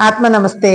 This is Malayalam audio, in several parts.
ആത്മനമസ്തേ.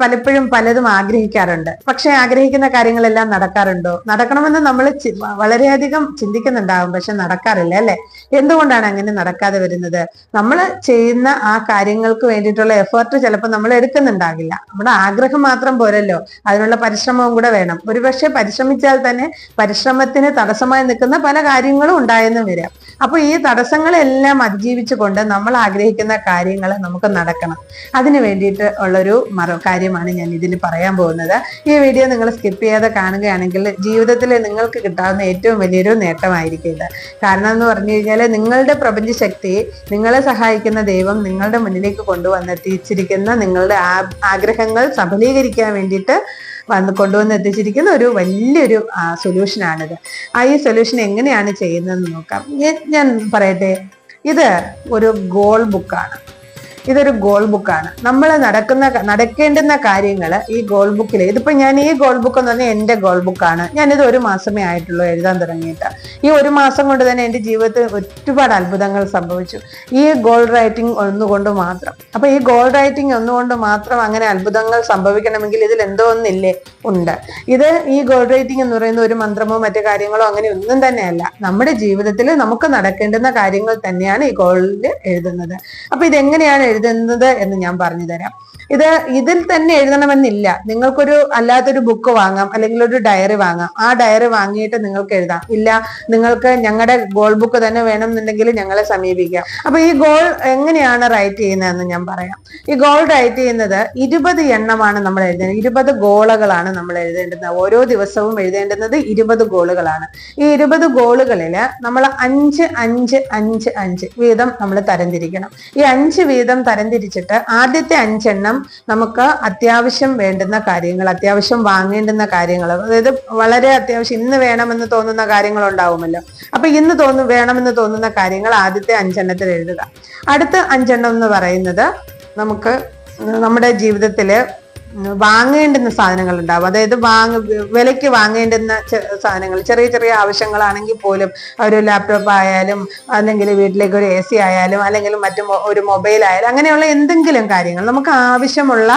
പലപ്പോഴും പലതും ആഗ്രഹിക്കാറുണ്ട്. പക്ഷെ ആഗ്രഹിക്കുന്ന കാര്യങ്ങളെല്ലാം നടക്കാറുണ്ടോ? നടക്കണമെന്ന് നമ്മൾ വളരെയധികം ചിന്തിക്കുന്നുണ്ടാവും. പക്ഷെ നടക്കാറില്ല അല്ലെ? എന്തുകൊണ്ടാണ് അങ്ങനെ നടക്കാതെ വരുന്നത്? നമ്മൾ ചെയ്യുന്ന ആ കാര്യങ്ങൾക്ക് വേണ്ടിയിട്ടുള്ള എഫേർട്ട് ചിലപ്പോൾ നമ്മൾ എടുക്കുന്നുണ്ടാകില്ല. നമ്മുടെ ആഗ്രഹം മാത്രം പോരല്ലോ. അതിനുള്ള പരിശ്രമവും കൂടെ വേണം. ഒരുപക്ഷെ പരിശ്രമിച്ചാൽ തന്നെ പരിശ്രമത്തിന് തടസ്സമായി നിൽക്കുന്ന പല കാര്യങ്ങളും ഉണ്ടായെന്നും വരാം. അപ്പൊ ഈ തടസ്സങ്ങളെല്ലാം അതിജീവിച്ചുകൊണ്ട് നമ്മൾ ആഗ്രഹിക്കുന്ന കാര്യങ്ങൾ നമുക്ക് നടക്കണം. അതിന് വേണ്ടിയിട്ട് ഉള്ളൊരു മറ കാര്യമാണ് ഞാൻ ഇതിൽ പറയാൻ പോകുന്നത്. ഈ വീഡിയോ നിങ്ങൾ സ്കിപ്പ് ചെയ്യാതെ കാണുകയാണെങ്കിൽ ജീവിതത്തിൽ നിങ്ങൾക്ക് കിട്ടാവുന്ന ഏറ്റവും വലിയൊരു നേട്ടമായിരിക്കും ഇത്. കാരണം എന്ന് പറഞ്ഞു കഴിഞ്ഞാൽ നിങ്ങളുടെ പ്രപഞ്ച ശക്തി നിങ്ങളെ സഹായിക്കുന്ന ദൈവം നിങ്ങളുടെ മുന്നിലേക്ക് കൊണ്ടുവന്നെത്തിച്ചിരിക്കുന്ന നിങ്ങളുടെ ആഗ്രഹങ്ങൾ സഫലീകരിക്കാൻ വേണ്ടിയിട്ട് വന്ന് കൊണ്ടുവന്ന് എത്തിച്ചിരിക്കുന്ന ഒരു വലിയൊരു സൊല്യൂഷനാണിത് ആ ഈ സൊല്യൂഷൻ എങ്ങനെയാണ് ചെയ്യുന്നതെന്ന് നോക്കാം. ഞാൻ പറയട്ടെ. ഇത് ഒരു ഗോൾ ബുക്കാണ് ഇതൊരു ഗോൾ ബുക്കാണ് നമ്മൾ നടക്കുന്ന നടക്കേണ്ടുന്ന കാര്യങ്ങൾ ഈ ഗോൾ ബുക്കിൽ ഇതിപ്പോൾ ഞാൻ ഈ ഗോൾ ബുക്ക് എന്ന് പറഞ്ഞാൽ എന്റെ ഗോൾ ബുക്കാണ് ഞാനിത് ഒരു മാസമേ ആയിട്ടുള്ളൂ എഴുതാൻ തുടങ്ങിയിട്ട്. ഈ ഒരു മാസം കൊണ്ട് തന്നെ എന്റെ ജീവിതത്തിൽ ഒരുപാട് അത്ഭുതങ്ങൾ സംഭവിച്ചു. ഈ ഗോൾ റൈറ്റിംഗ് ഒന്നുകൊണ്ട് മാത്രം. അപ്പോൾ ഈ ഗോൾ റൈറ്റിംഗ് ഒന്നുകൊണ്ട് മാത്രം അങ്ങനെ അത്ഭുതങ്ങൾ സംഭവിക്കണമെങ്കിൽ ഇതിൽ എന്തോ ഒന്നില്ലേ? ഉണ്ട്. ഇത് ഈ ഗോൾ റൈറ്റിംഗ് എന്ന് പറയുന്ന ഒരു മന്ത്രമോ മറ്റു കാര്യങ്ങളോ അങ്ങനെ ഒന്നും തന്നെയല്ല. നമ്മുടെ ജീവിതത്തിൽ നമുക്ക് നടക്കേണ്ടുന്ന കാര്യങ്ങൾ തന്നെയാണ് ഈ ഗോളിൽ എഴുതുന്നത്. അപ്പോൾ ഇതെങ്ങനെയാണ് എഴുതുന്നത് എന്ന് ഞാൻ പറഞ്ഞു തരാം. ഇത് ഇതിൽ തന്നെ എഴുതണമെന്നില്ല. നിങ്ങൾക്കൊരു അല്ലാത്തൊരു ബുക്ക് വാങ്ങാം അല്ലെങ്കിൽ ഒരു ഡയറി വാങ്ങാം. ആ ഡയറി വാങ്ങിയിട്ട് നിങ്ങൾക്ക് എഴുതാം. ഇല്ല നിങ്ങൾക്ക് ഞങ്ങളുടെ ഗോൾ ബുക്ക് തന്നെ വേണമെന്നുണ്ടെങ്കിൽ ഞങ്ങളെ സമീപിക്കാം. അപ്പൊ ഈ ഗോൾ എങ്ങനെയാണ് റൈറ്റ് ചെയ്യുന്നതെന്ന് ഞാൻ പറയാം. ഈ ഗോൾ റൈറ്റ് ചെയ്യുന്നത് ഇരുപത് എണ്ണമാണ് നമ്മൾ എഴുതേണ്ടത്. ഇരുപത് ഗോളുകളാണ് നമ്മൾ എഴുതേണ്ടത് ഓരോ ദിവസവും എഴുതേണ്ടുന്നത് ഇരുപത് ഗോളുകളാണ്. ഈ ഇരുപത് ഗോളുകളിൽ നമ്മൾ അഞ്ച് അഞ്ച് അഞ്ച് അഞ്ച് വീതം നമ്മൾ തരംതിരിക്കണം. ഈ അഞ്ച് വീതം തരംതിരിച്ചിട്ട് ആദ്യത്തെ അഞ്ചെണ്ണം നമുക്ക് അത്യാവശ്യം വേണ്ടുന്ന കാര്യങ്ങൾ അത്യാവശ്യം വാങ്ങേണ്ടുന്ന കാര്യങ്ങൾ അതായത് വളരെ അത്യാവശ്യം ഇന്ന് വേണമെന്ന് തോന്നുന്ന കാര്യങ്ങൾ ഉണ്ടാവുമല്ലോ. അപ്പൊ ഇന്ന് തോന്നു വേണമെന്ന് തോന്നുന്ന കാര്യങ്ങൾ ആദ്യത്തെ അഞ്ചെണ്ണത്തിൽ എഴുതുക. അടുത്ത അഞ്ചെണ്ണം എന്ന് പറയുന്നത് നമുക്ക് നമ്മുടെ ജീവിതത്തിൽ വാങ്ങേണ്ടുന്ന സാധനങ്ങൾ ഉണ്ടാവും അതായത് വാങ്ങ വിലയ്ക്ക് വാങ്ങേണ്ടുന്ന സാധനങ്ങൾ ചെറിയ ചെറിയ ആവശ്യങ്ങളാണെങ്കിൽ പോലും ഒരു ലാപ്ടോപ്പ് ആയാലും അല്ലെങ്കിൽ വീട്ടിലേക്ക് ഒരു എ സി ആയാലും അല്ലെങ്കിൽ മറ്റു ഒരു മൊബൈൽ ആയാലും അങ്ങനെയുള്ള എന്തെങ്കിലും കാര്യങ്ങൾ നമുക്ക് ആവശ്യമുള്ള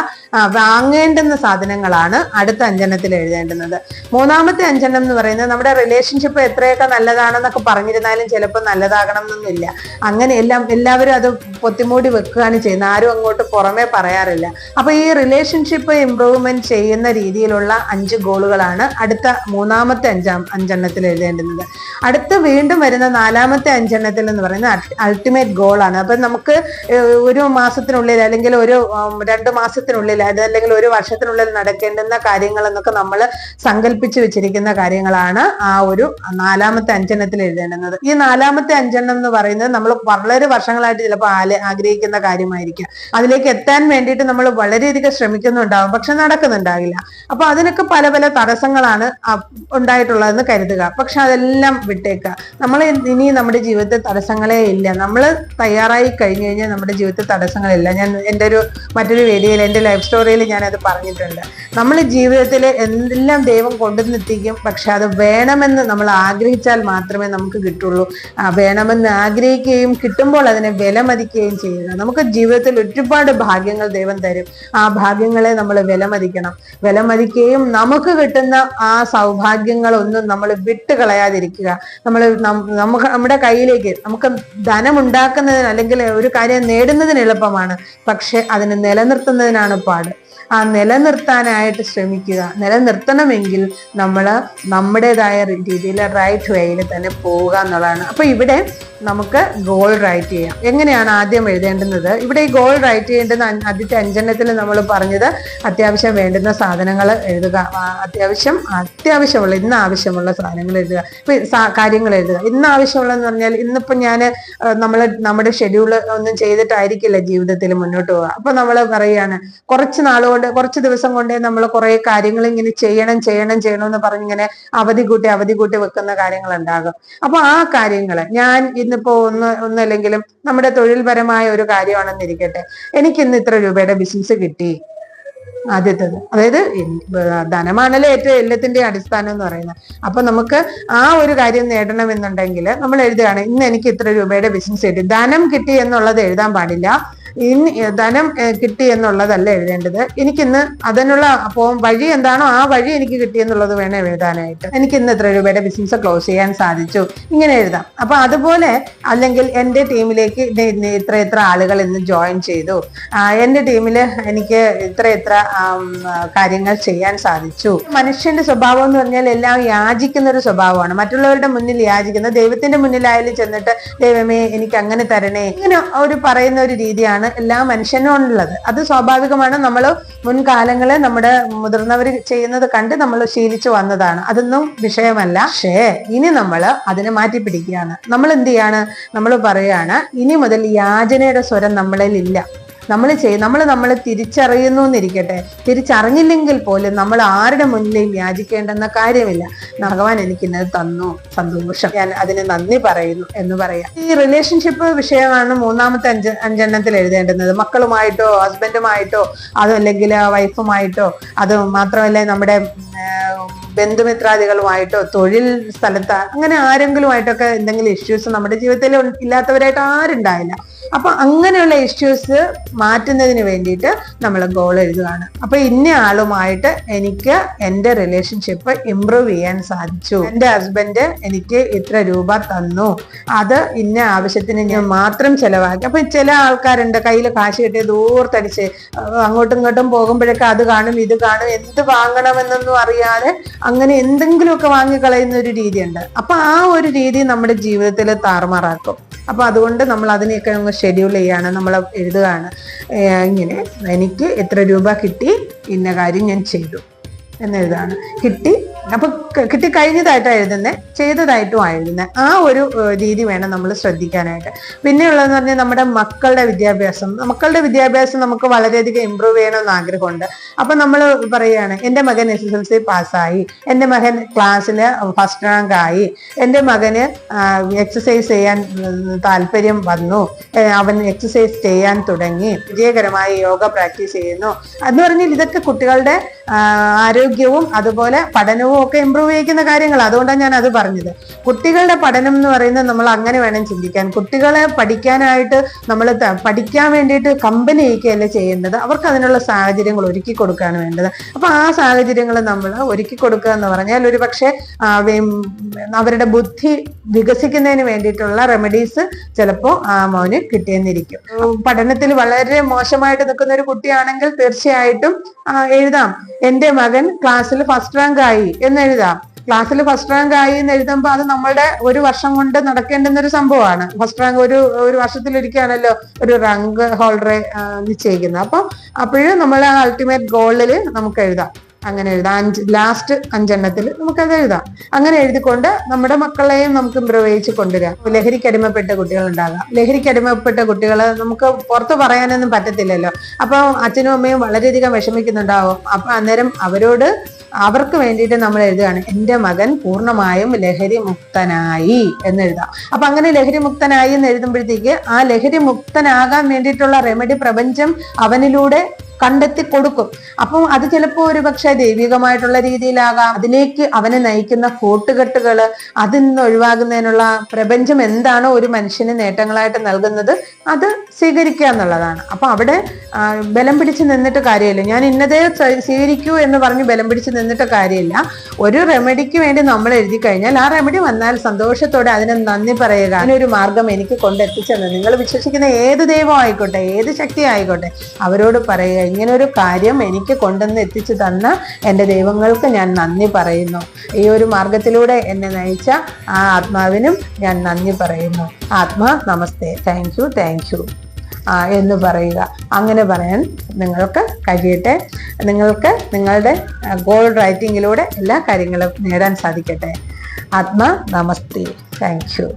വാങ്ങേണ്ടുന്ന സാധനങ്ങളാണ് അടുത്ത അഞ്ചെണ്ണത്തിൽ എഴുതേണ്ടുന്നത്. മൂന്നാമത്തെ അഞ്ചെണ്ണം എന്ന് പറയുന്നത് നമ്മുടെ റിലേഷൻഷിപ്പ് എത്രയൊക്കെ നല്ലതാണെന്നൊക്കെ പറഞ്ഞിരുന്നാലും ചിലപ്പോൾ നല്ലതാകണം എന്നൊന്നുമില്ല അങ്ങനെ എല്ലാം എല്ലാവരും അത് പൊത്തിമൂടി വെക്കുകയാണ് ചെയ്യുന്നത്. ആരും അങ്ങോട്ട് പുറമേ പറയാറില്ല. അപ്പൊ ഈ റിലേഷൻഷിപ്പ് ഇംപ്രൂവ്മെന്റ് ചെയ്യുന്ന രീതിയിലുള്ള അഞ്ച് ഗോളുകളാണ് അടുത്ത മൂന്നാമത്തെ അഞ്ചാം അഞ്ചെണ്ണത്തിൽ എഴുതേണ്ടുന്നത്. അടുത്ത വീണ്ടും വരുന്ന നാലാമത്തെ അഞ്ചെണ്ണത്തിൽ എന്ന് പറയുന്നത് അൾട്ടിമേറ്റ് ഗോളാണ് അപ്പൊ നമുക്ക് ഒരു മാസത്തിനുള്ളിൽ അല്ലെങ്കിൽ ഒരു രണ്ട് മാസത്തിനുള്ളിൽ അതല്ലെങ്കിൽ ഒരു വർഷത്തിനുള്ളിൽ നടക്കേണ്ടുന്ന കാര്യങ്ങൾ എന്നൊക്കെ നമ്മൾ സങ്കല്പിച്ചു വെച്ചിരിക്കുന്ന കാര്യങ്ങളാണ് ആ ഒരു നാലാമത്തെ അഞ്ചെണ്ണത്തിൽ എഴുതേണ്ടുന്നത്. ഈ നാലാമത്തെ അഞ്ചെണ്ണം എന്ന് പറയുന്നത് നമ്മൾ വളരെ വർഷങ്ങളായിട്ട് ചിലപ്പോൾ ആഗ്രഹിക്കുന്ന കാര്യമായിരിക്കും. അതിലേക്ക് എത്താൻ വേണ്ടിയിട്ട് നമ്മൾ വളരെയധികം ശ്രമിക്കുന്നുണ്ടാവും പക്ഷെ നടക്കുന്നുണ്ടാകില്ല. അപ്പൊ അതിനൊക്കെ പല പല തടസ്സങ്ങളാണ് ഉണ്ടായിട്ടുള്ളതെന്ന് കരുതുക. പക്ഷെ അതെല്ലാം വിട്ടേക്കുക. നമ്മൾ ഇനി നമ്മുടെ ജീവിതത്തിൽ തടസ്സങ്ങളേ ഇല്ല. നമ്മൾ തയ്യാറായി കഴിഞ്ഞു കഴിഞ്ഞാൽ നമ്മുടെ ജീവിതത്തിൽ തടസ്സങ്ങളില്ല. ഞാൻ എന്റെ ഒരു മറ്റൊരു വീഡിയോയിൽ എന്റെ ലൈഫ് സ്റ്റോറിയിൽ ഞാനത് പറഞ്ഞിട്ടുണ്ട്. നമ്മൾ ജീവിതത്തിൽ എന്തെല്ലാം ദൈവം കൊണ്ടുവന്നെത്തിക്കും പക്ഷെ അത് വേണമെന്ന് നമ്മൾ ആഗ്രഹിച്ചാൽ മാത്രമേ നമുക്ക് കിട്ടുള്ളൂ. വേണമെന്ന് ആഗ്രഹിക്കുകയും കിട്ടുമ്പോൾ അതിനെ വിലമതിക്കുകയും ചെയ്യുക. നമുക്ക് ജീവിതത്തിൽ ഒരുപാട് ഭാഗ്യങ്ങൾ ദൈവം തരും. ആ ഭാഗ്യങ്ങളെ നമ്മൾ വിലമതിക്കണം. വിലമതിക്കുകയും നമുക്ക് കിട്ടുന്ന ആ സൗഭാഗ്യങ്ങളൊന്നും നമ്മൾ വിട്ടുകളയാതിരിക്കുക നമ്മൾ നമുക്ക് നമ്മുടെ കയ്യിലേക്ക് നമുക്ക് ധനം ഉണ്ടാക്കുന്നതിന് അല്ലെങ്കിൽ ഒരു കാര്യം നേടുന്നതിന് എളുപ്പമാണ്. പക്ഷെ അതിനെ നിലനിർത്തുന്നതിനാണ് പാട്. ആ നിലനിർത്താനായിട്ട് ശ്രമിക്കുക. നിലനിർത്തണമെങ്കിൽ നമ്മൾ നമ്മുടേതായ രീതിയിൽ റൈറ്റ് വേയിൽ തന്നെ പോവുക എന്നുള്ളതാണ്. അപ്പോൾ ഇവിടെ നമുക്ക് ഗോൾ റൈറ്റ് ചെയ്യാം. എങ്ങനെയാണ് ആദ്യം എഴുതേണ്ടുന്നത്? ഇവിടെ ഈ ഗോൾ റൈറ്റ് ചെയ്യേണ്ടുന്ന ആദ്യത്തെ അഞ്ചെണ്ണത്തിൽ നമ്മൾ പറഞ്ഞത് അത്യാവശ്യം വേണ്ടുന്ന സാധനങ്ങൾ എഴുതുക. അത്യാവശ്യം അത്യാവശ്യമുള്ള ഇന്ന് ആവശ്യമുള്ള സാധനങ്ങൾ എഴുതുക കാര്യങ്ങൾ എഴുതുക. ഇന്ന് ആവശ്യമുള്ളതെന്ന് പറഞ്ഞാൽ ഇന്നിപ്പോൾ ഞാൻ നമ്മൾ നമ്മുടെ ഷെഡ്യൂൾ ഒന്നും ചെയ്തിട്ടായിരിക്കില്ല ജീവിതത്തിൽ മുന്നോട്ട് പോവുക. അപ്പോൾ നമ്മൾ പറയുകയാണ് കുറച്ച് നാളുകൊണ്ട് കുറച്ച് ദിവസം കൊണ്ടേ നമ്മൾ കുറെ കാര്യങ്ങൾ ഇങ്ങനെ ചെയ്യണം ചെയ്യണം ചെയ്യണം എന്ന് പറഞ്ഞിങ്ങനെ അവധി കൂട്ടി അവധി കൂട്ടി വെക്കുന്ന കാര്യങ്ങൾ ഉണ്ടാകും. അപ്പൊ ആ കാര്യങ്ങൾ ഞാൻ ഇന്നിപ്പോ ഒന്ന് ഒന്നല്ലെങ്കിലും നമ്മുടെ തൊഴിൽപരമായ ഒരു കാര്യമാണെന്നിരിക്കട്ടെ എനിക്ക് ഇന്ന് ഇത്ര രൂപയുടെ ബിസിനസ് കിട്ടി. ആദ്യത്തത്. അതായത് ധനമാണല്ലോ ഏറ്റവും എല്ലാത്തിന്റെ അടിസ്ഥാനം എന്ന് പറയുന്നത്. അപ്പൊ നമുക്ക് ആ ഒരു കാര്യം നേടണമെന്നുണ്ടെങ്കിൽ നമ്മൾ എഴുതുകയാണ് ഇന്ന് എനിക്ക് ഇത്ര രൂപയുടെ ബിസിനസ് കിട്ടി. ധനം കിട്ടി എന്നുള്ളത് എഴുതാൻ പാടില്ല. ഇനി ധനം കിട്ടി എന്നുള്ളതല്ല എഴുതേണ്ടത്. എനിക്കിന്ന് അതിനുള്ള അപ്പോ വഴി എന്താണോ ആ വഴി എനിക്ക് കിട്ടി എന്നുള്ളത് വേണം എഴുതാനായിട്ട്. എനിക്ക് ഇന്ന് ഇത്ര രൂപയുടെ ബിസിനസ് ക്ലോസ് ചെയ്യാൻ സാധിച്ചു. ഇങ്ങനെ എഴുതാം. അപ്പൊ അതുപോലെ അല്ലെങ്കിൽ എന്റെ ടീമിലേക്ക് ഇന്ന- ഇന്ന ഇത്ര ഇത്ര ആളുകൾ ഇന്ന് ജോയിൻ ചെയ്തു. എന്റെ ടീമിൽ എനിക്ക് ഇത്ര ഇത്ര കാര്യങ്ങൾ ചെയ്യാൻ സാധിച്ചു. മനുഷ്യന്റെ സ്വഭാവം എന്ന് പറഞ്ഞാൽ എല്ലാം യാചിക്കുന്ന ഒരു സ്വഭാവമാണ്. മറ്റുള്ളവരുടെ മുന്നിൽ യാചിക്കുന്ന ദൈവത്തിന്റെ മുന്നിലായാലും ചെന്നിട്ട് ദൈവമേ എനിക്ക് അങ്ങനെ തരണേ. ഇങ്ങനെ ഒരു പറയുന്ന ഒരു രീതിയാണ് എല്ലാ മനുഷ്യനും ഉള്ളത്. അത് സ്വാഭാവികമാണ്. നമ്മൾ മുൻകാലങ്ങളെ നമ്മുടെ മുതിർന്നവർ ചെയ്യുന്നത് കണ്ട് നമ്മൾ ശീലിച്ചു വന്നതാണ്. അതൊന്നും വിഷയമല്ല. പക്ഷേ ഇനി നമ്മൾ അതിനെ മാറ്റി പിടിക്കുകയാണ്. നമ്മൾ എന്ത് ചെയ്യാണ്? നമ്മൾ പറയുകയാണ് ഇനി മുതൽ യാചനയുടെ സ്വരം നമ്മളിൽ ഇല്ല. നമ്മൾ ചെയ്യും നമ്മൾ നമ്മൾ തിരിച്ചറിയുന്നു എന്നിരിക്കട്ടെ തിരിച്ചറിഞ്ഞില്ലെങ്കിൽ പോലും നമ്മൾ ആരുടെ മുന്നിലും യാചിക്കേണ്ടെന്ന കാര്യമില്ല. ഭഗവാൻ എനിക്കിന്നത് തന്നു. സന്തോഷം. ഞാൻ അതിന് നന്ദി പറയുന്നു എന്ന് പറയാം. ഈ റിലേഷൻഷിപ്പ് വിഷയമാണ് മൂന്നാമത്തെ അഞ്ച് അഞ്ചെണ്ണത്തിൽ എഴുതേണ്ടുന്നത്. മക്കളുമായിട്ടോ ഹസ്ബൻഡുമായിട്ടോ അതല്ലെങ്കിൽ വൈഫുമായിട്ടോ അത് മാത്രമല്ല നമ്മുടെ ബന്ധുമിത്രാദികളുമായിട്ടോ തൊഴിൽ സ്ഥലത്ത് അങ്ങനെ ആരെങ്കിലുമായിട്ടൊക്കെ എന്തെങ്കിലും ഇഷ്യൂസ് നമ്മുടെ ജീവിതത്തിൽ ഇല്ലാത്തവരായിട്ട് ആരുണ്ടായില്ല. അപ്പൊ അങ്ങനെയുള്ള ഇഷ്യൂസ് മാറ്റുന്നതിന് വേണ്ടിയിട്ട് നമ്മൾ ഗോൾ എഴുതുകയാണ്. അപ്പൊ ഇന്ന ആളുമായിട്ട് എനിക്ക് എന്റെ റിലേഷൻഷിപ്പ് ഇംപ്രൂവ് ചെയ്യാൻ സാധിച്ചു. എന്റെ ഹസ്ബൻഡ് എനിക്ക് ഇത്ര രൂപ തന്നു. അത് ഇന്ന ആവശ്യത്തിന് ഞാൻ മാത്രം ചെലവാക്കി. അപ്പൊ ചില ആൾക്കാരുണ്ട് കയ്യിൽ കാശ് കിട്ടിയ ദൂർത്തടിച്ച് അങ്ങോട്ടും ഇങ്ങോട്ടും പോകുമ്പോഴൊക്കെ അത് കാണും ഇത് കാണും എന്ത് വാങ്ങണമെന്നൊന്നും അറിയാതെ അങ്ങനെ എന്തെങ്കിലുമൊക്കെ വാങ്ങിക്കളയുന്ന ഒരു രീതിയുണ്ട്. അപ്പൊ ആ ഒരു രീതി നമ്മുടെ ജീവിതത്തിൽ താറുമാറാക്കും. അപ്പൊ അതുകൊണ്ട് നമ്മൾ അതിനെയൊക്കെ ഷെഡ്യൂൾ ചെയ്യാണ് നമ്മൾ എഴുതുകയാണ്. ഇങ്ങനെ എനിക്ക് എത്ര രൂപ കിട്ടി ഇന്ന കാര്യം ഞാൻ ചെയ്തു എന്നെഴുതാണ് കിട്ടി അപ്പൊ ക- കിട്ടി കഴിഞ്ഞതായിട്ടാണ് എഴുതുന്നത് ചെയ്തതായിട്ടും എഴുതുന്നത് ആ ഒരു രീതി വേണം നമ്മൾ ശ്രദ്ധിക്കാനായിട്ട്. പിന്നെയുള്ളതെന്ന് പറഞ്ഞാൽ നമ്മുടെ മക്കളുടെ വിദ്യാഭ്യാസം. മക്കളുടെ വിദ്യാഭ്യാസം നമുക്ക് വളരെയധികം ഇമ്പ്രൂവ് ചെയ്യണമെന്ന് ആഗ്രഹമുണ്ട്. അപ്പൊ നമ്മൾ പറയുകയാണ് എന്റെ മകൻ എസ് എസ് എൽ സി പാസ്സായി. എന്റെ മകൻ ക്ലാസ്സിൽ ഫസ്റ്റ് റാങ്ക് ആയി. എന്റെ മകന് എക്സസൈസ് ചെയ്യാൻ താല്പര്യം വന്നു. അവൻ എക്സസൈസ് ചെയ്യാൻ തുടങ്ങി. വിജയകരമായി യോഗ പ്രാക്ടീസ് ചെയ്യുന്നു. എന്ന് പറഞ്ഞാൽ ഇതൊക്കെ കുട്ടികളുടെ ആരോഗ്യവും അതുപോലെ പഠനവും ഒക്കെ ഇമ്പ്രൂവ് ചെയ്യിക്കുന്ന കാര്യങ്ങൾ അതുകൊണ്ടാണ് ഞാൻ അത് പറഞ്ഞത്. കുട്ടികളുടെ പഠനം എന്ന് പറയുന്നത് നമ്മൾ അങ്ങനെ വേണം ചിന്തിക്കാൻ. കുട്ടികളെ പഠിക്കാനായിട്ട് നമ്മൾ പഠിക്കാൻ വേണ്ടിയിട്ട് കമ്പനി അയക്കുകയല്ല ചെയ്യേണ്ടത് അവർക്ക് അതിനുള്ള സാഹചര്യങ്ങൾ ഒരുക്കി കൊടുക്കുകയാണ് വേണ്ടത്. അപ്പൊ ആ സാഹചര്യങ്ങൾ നമ്മൾ ഒരുക്കി കൊടുക്കുക എന്ന് പറഞ്ഞാൽ ഒരു പക്ഷേ അവരുടെ ബുദ്ധി വികസിക്കുന്നതിന് വേണ്ടിയിട്ടുള്ള റെമഡീസ് ചിലപ്പോൾ ആ മോന് കിട്ടിയെന്നിരിക്കും. പഠനത്തിൽ വളരെ മോശമായിട്ട് നിൽക്കുന്ന ഒരു കുട്ടിയാണെങ്കിൽ തീർച്ചയായിട്ടും എഴുതാം. എന്റെ മകൻ ക്ലാസ്സിൽ ഫസ്റ്റ് റാങ്ക് ആയി. എന്ന് എഴുതാം ക്ലാസ്സിൽ ഫസ്റ്റ് റാങ്ക് ആയി എന്ന് എഴുതുമ്പോൾ അത് നമ്മളുടെ ഒരു വർഷം കൊണ്ട് നടക്കേണ്ടുന്ന ഒരു സംഭവമാണ്. ഫസ്റ്റ് റാങ്ക് ഒരു ഒരു വർഷത്തിലൊരിക്കലാണല്ലോ ഒരു റാങ്ക് ഹോൾഡറെ നിശ്ചയിക്കുന്നത്. അപ്പൊ അപ്പോഴും നമ്മൾ ആ അൾട്ടിമേറ്റ് ഗോളിൽ നമുക്ക് എഴുതാം. അങ്ങനെ എഴുതാം. അഞ്ച് ലാസ്റ്റ് അഞ്ചെണ്ണത്തിൽ നമുക്കത് എഴുതാം. അങ്ങനെ എഴുതിക്കൊണ്ട് നമ്മുടെ മക്കളെയും നമുക്ക് പ്രവേശിച്ച് കൊണ്ടുവരാം. ലഹരിക്ക് അടിമപ്പെട്ട കുട്ടികൾ ഉണ്ടാകാം ലഹരിക്ക് അടിമപ്പെട്ട കുട്ടികൾ നമുക്ക് പുറത്ത് പറയാനൊന്നും പറ്റത്തില്ലല്ലോ. അപ്പൊ അച്ഛനും അമ്മയും വളരെയധികം വിഷമിക്കുന്നുണ്ടാവും. അപ്പൊ അന്നേരം അവരോട് അവർക്ക് വേണ്ടിയിട്ട് നമ്മൾ എഴുതുകയാണ് എന്റെ മകൻ പൂർണമായും ലഹരി മുക്തനായി എന്ന് എഴുതാം. അപ്പൊ അങ്ങനെ ലഹരി മുക്തനായി എന്ന് എഴുതുമ്പോഴത്തേക്ക് ആ ലഹരി മുക്തനാകാൻ വേണ്ടിയിട്ടുള്ള റെമഡി പ്രപഞ്ചം അവനിലൂടെ കണ്ടെത്തി കൊടുക്കും. അപ്പം അത് ചിലപ്പോൾ ഒരു പക്ഷേ ദൈവികമായിട്ടുള്ള രീതിയിലാകാം. അതിലേക്ക് അവനെ നയിക്കുന്ന കൂട്ടുകെട്ടുകൾ അതിൽ നിന്ന് ഒഴിവാകുന്നതിനുള്ള പ്രപഞ്ചം എന്താണോ ഒരു മനുഷ്യന് നേട്ടങ്ങളായിട്ട് നൽകുന്നത് അത് സ്വീകരിക്കുക എന്നുള്ളതാണ്. അപ്പൊ അവിടെ ബലം പിടിച്ച് നിന്നിട്ട് കാര്യമില്ല. ഞാൻ ഇന്നതേ സ്വ- സ്വീകരിക്കൂ എന്ന് പറഞ്ഞ് ബലം പിടിച്ച് നിന്നിട്ട് കാര്യമില്ല. ഒരു റെമഡിക്ക് വേണ്ടി നമ്മൾ എഴുതി കഴിഞ്ഞാൽ ആ റെമഡി വന്നാൽ സന്തോഷത്തോടെ അതിനെ നന്ദി പറയുക. അതിനൊരു മാർഗം എനിക്ക് കൊണ്ടെത്തിച്ചെന്ന്. നിങ്ങൾ വിശ്വസിക്കുന്ന ഏത് ദൈവം ആയിക്കോട്ടെ ഏത് ശക്തി ആയിക്കോട്ടെ അവരോട് പറയുക. ഇങ്ങനൊരു കാര്യം എനിക്ക് കൊണ്ടുവന്ന് എത്തിച്ചു തന്ന എന്റെ ദൈവങ്ങൾക്ക് ഞാൻ നന്ദി പറയുന്നു. ഈ ഒരു മാർഗത്തിലൂടെ എന്നെ നയിച്ച ആ ആത്മാവിനും ഞാൻ നന്ദി പറയുന്നു. ആത്മാ നമസ്തേ. താങ്ക് യു താങ്ക് യു എന്ന് പറയുക. അങ്ങനെ പറയാൻ നിങ്ങൾക്ക് കഴിയട്ടെ. നിങ്ങൾക്ക് നിങ്ങളുടെ ഗോൾ റൈറ്റിങ്ങിലൂടെ എല്ലാ കാര്യങ്ങളും നേടാൻ സാധിക്കട്ടെ. ആത്മ നമസ്തേ. Thank U